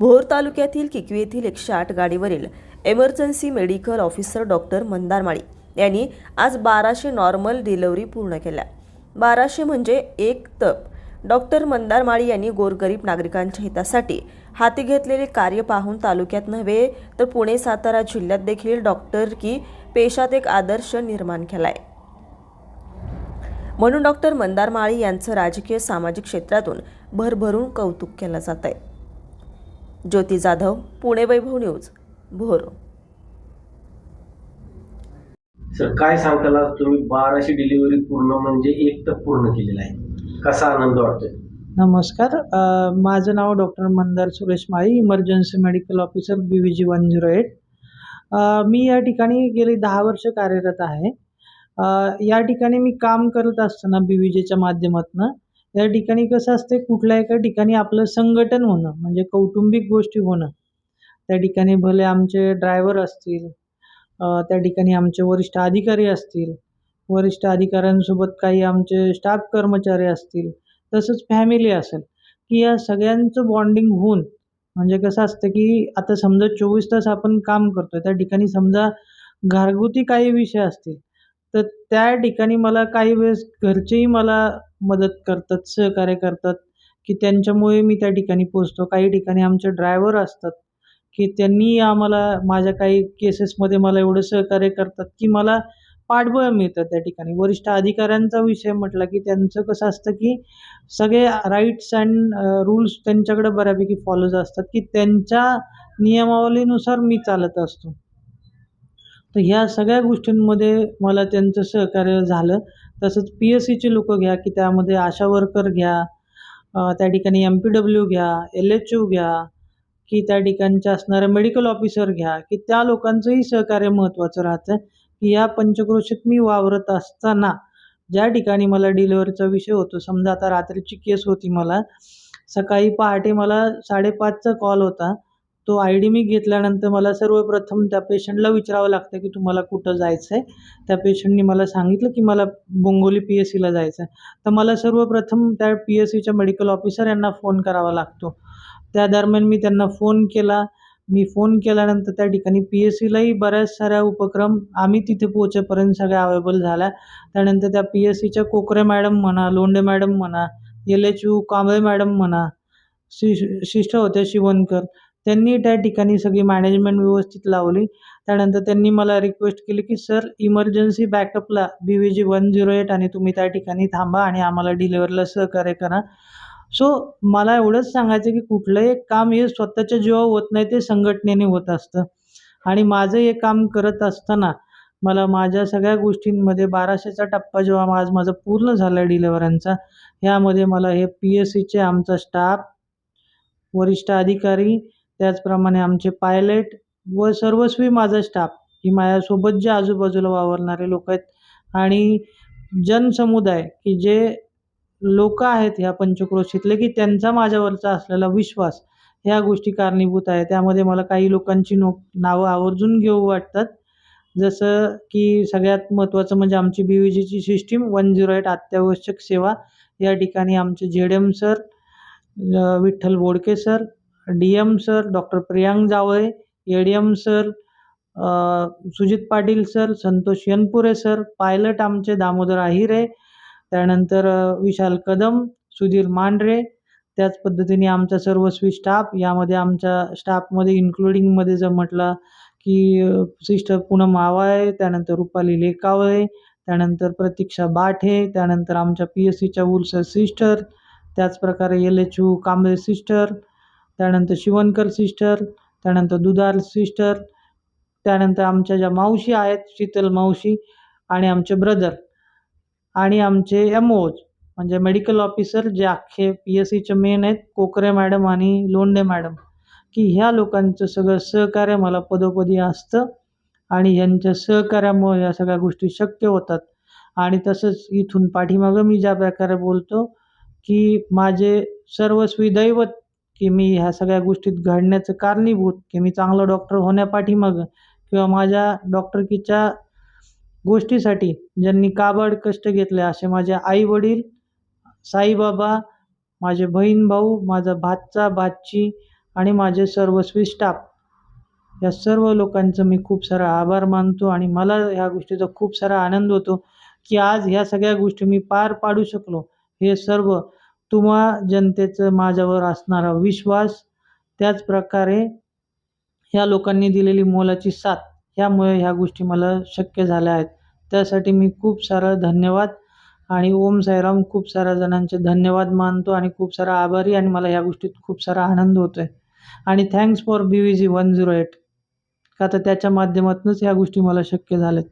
भोर तालुक्यातील किकवी येथील एकशे आठ गाडीवरील emergency medical officer doctor Mandar Mali यांनी आज बाराशे नॉर्मल डिलिव्हरी पूर्ण केल्या. बाराशे म्हणजे एक तप. डॉक्टर मंदार माळी यांनी गोरगरीब नागरिकांच्या हितासाठी हाती घेतलेले कार्य पाहून तालुक्यात नव्हे तर पुणे सातारा जिल्ह्यात देखील डॉक्टर की पेशात एक आदर्श निर्माण केलाय. म्हणून डॉक्टर मंदार माळी यांचं राजकीय सामाजिक क्षेत्रातून भरभरून कौतुक केलं जात आहे ज्योती जाधव पुणे वैभव न्यूज भोर. सर काय सांगताल आज तुम्ही बाराशे डिलिव्हरी पूर्ण म्हणजे एक तर पूर्ण केलेला आहे. कसा आनंद वाटतोय? नमस्कार. माझं नाव doctor Mandar Suresh Mali emergency medical officer B V G one zero eight. मी या ठिकाणी गेली दहा वर्ष कार्यरत आहे. या ठिकाणी मी काम करत असताना बी व्ही जीच्या माध्यमातून त्या ठिकाणी कसं असते कुठल्या एका ठिकाणी आपलं संघटन होणं म्हणजे कौटुंबिक गोष्टी होणं. त्या ठिकाणी भले आमचे ड्रायव्हर असतील त्या ठिकाणी आमचे वरिष्ठ अधिकारी असतील वरिष्ठ अधिकाऱ्यांसोबत काही आमचे स्टाफ कर्मचारी असतील तसंच फॅमिली असेल की या सगळ्यांचं बॉन्डिंग होऊन म्हणजे कसं असतं की आता समजा चोवीस तास आपण काम करतो त्या ठिकाणी समजा घरगुती काही विषय असतील तर त्या ठिकाणी मला काही वेळेस घरचेही मला मदत करतात सहकार्य करतात की त्यांच्यामुळे मी त्या ठिकाणी पोचतो काही ठिकाणी आमचे ड्रायव्हर असतात की त्यांनी आम्हाला माझ्या काही केसेसमध्ये मला एवढं सहकार्य करतात की मला पाठबळ मिळतं त्या ठिकाणी. वरिष्ठ अधिकाऱ्यांचा विषय म्हटला की त्यांचं कसं असतं की सगळे राईट्स अँड रूल्स त्यांच्याकडे बऱ्यापैकी फॉलोज असतात की त्यांच्या नियमावलीनुसार मी चालत असतो. तर ह्या सगळ्या गोष्टींमध्ये मला त्यांचं सहकार्य झालं. तसंच पी एस सीचे लोक घ्या की त्यामध्ये आशा वर्कर घ्या त्या ठिकाणी एम पी डब्ल्यू घ्या एल एच यू घ्या की त्या ठिकाणच्या असणारे मेडिकल ऑफिसर घ्या की त्या लोकांचंही सहकार्य महत्त्वाचं राहतं. की या पंचक्रोशीत मी वावरत असताना ज्या ठिकाणी मला डिलिव्हरीचा विषय होतो समजा आता रात्रीची केस होती मला सकाळी पहाटे मला साडेपाचचा कॉल होता. तो आय डी मी घेतल्यानंतर मला सर्वप्रथम त्या पेशंटला विचारावं लागतं की तुम्हाला कुठं जायचं आहे त्या पेशंटनी मला सांगितलं की मला बोंगोली पी एस सीला जायचं आहे तर मला सर्वप्रथम त्या पी एस सीच्या मेडिकल ऑफिसर यांना फोन करावा लागतो. त्या दरम्यान मी त्यांना फोन केला. मी फोन केल्यानंतर त्या ठिकाणी पी एस सीलाही बऱ्याच साऱ्या उपक्रम आम्ही तिथे पोहोचेपर्यंत सगळ्या अवेलेबल झाल्या. त्यानंतर त्या पी एस सीच्या कोकरे मॅडम म्हणा लोंढे मॅडम म्हणा L H U Kamble madam म्हणा शि शिष्ट होत्या शिवणकर त्यांनी त्या ठिकाणी सगळी मॅनेजमेंट व्यवस्थित लावली. त्यानंतर त्यांनी मला रिक्वेस्ट केली की sir emergency बॅकअपला B V G one zero eight आणि तुम्ही त्या ठिकाणी थांबा आणि आम्हाला डिलेवरीला सहकार्य करा. सो मला एवढंच सांगायचं की कुठलंही काम हे स्वतःच्या जीवावर होत नाही ते संघटनेने होत असतं. आणि माझं हे काम करत असताना मला माझ्या सगळ्या गोष्टींमध्ये बाराशेचा टप्पा जेव्हा आज माझा पूर्ण झाला डिलेवरांचा ह्यामध्ये मला हे पी एस सीचे आमचा स्टाफ वरिष्ठ अधिकारी त्याचप्रमाणे आमचे पायलट व सर्वस्वी माझा स्टाफ की माझ्यासोबत जे आजूबाजूला वावरणारे लोक आहेत आणि जनसमुदाय की जे लोक आहेत ह्या पंचक्रोशीतले की त्यांचा माझ्यावरचा असलेला विश्वास ह्या गोष्टी कारणीभूत आहे त्यामध्ये मला काही लोकांची नो नावं आवर्जून घेऊ वाटतात. जसं की सगळ्यात महत्त्वाचं म्हणजे आमची बी व्ही जीची सिस्टीम वन झिरो एट अत्यावश्यक सेवा. या ठिकाणी आमचे Z M sir Vitthal Bodke sir D M sir doctor Priyank Jawale A D M sir Sujit Patil sir Santosh Yanpure sir pilot आमचे दामोदर आहिरे त्यानंतर विशाल कदम सुधीर मांढरे त्याच पद्धतीने आमचा सर्वस्वी स्टाफ यामध्ये आमच्या स्टाफमध्ये इन्क्लुडिंगमध्ये जर म्हटलं की सिस्टर पूनम आवाळे त्यानंतर रुपाली लेकावळे त्यानंतर प्रतीक्षा बाठे त्यानंतर आमच्या पी एस सीच्या उलसर सिस्टर त्याचप्रकारे L H U Kamble sister त्यानंतर शिवणकर सिस्टर त्यानंतर दुधार सिस्टर त्यानंतर आमच्या ज्या मावशी आहेत शीतल मावशी आणि आमचे ब्रदर आणि आमचे एम ओज म्हणजे मेडिकल ऑफिसर जे अख्खे पी एस सीचे मेन आहेत कोकरे मॅडम आणि लोंढे मॅडम की ह्या लोकांचं सगळं सहकार्य मला पदोपदी असतं आणि यांच्या सहकार्यामुळे या सगळ्या गोष्टी शक्य होतात. आणि तसंच इथून पाठीमागं मी ज्या प्रकारे बोलतो की माझे सर्वस्वी दैवत की मी ह्या सगळ्या गोष्टीत घडण्याचं कारणीभूत की मी चांगला डॉक्टर होण्यापाठीमागं किंवा माझ्या डॉक्टरकीच्या गोष्टीसाठी ज्यांनी काबाड कष्ट घेतले असे माझे आई वडील साईबाबा माझे बहीण भाऊ माझा भाचा भाची आणि माझे सर्वस्वी स्टाफ या सर्व लोकांचं मी खूप सारा आभार मानतो आणि मला ह्या गोष्टीचा खूप सारा आनंद होतो की आज ह्या सगळ्या गोष्टी मी पार पाडू शकलो. हे सर्व तुम्हा जनतेचं माझ्यावर असणारा विश्वास त्याचप्रकारे ह्या लोकांनी दिलेली मोलाची साथ ह्यामुळे ह्या गोष्टी मला शक्य झाल्या आहेत. त्यासाठी मी खूप सारं धन्यवाद आणि ओम साईराम खूप साऱ्या जणांचे धन्यवाद मानतो आणि खूप सारा आभारी आणि मला ह्या गोष्टीत खूप सारा आनंद होतो आहे आणि thanks for B V G one zero eight का तर त्याच्या माध्यमातूनच ह्या गोष्टी मला शक्य झाल्यात.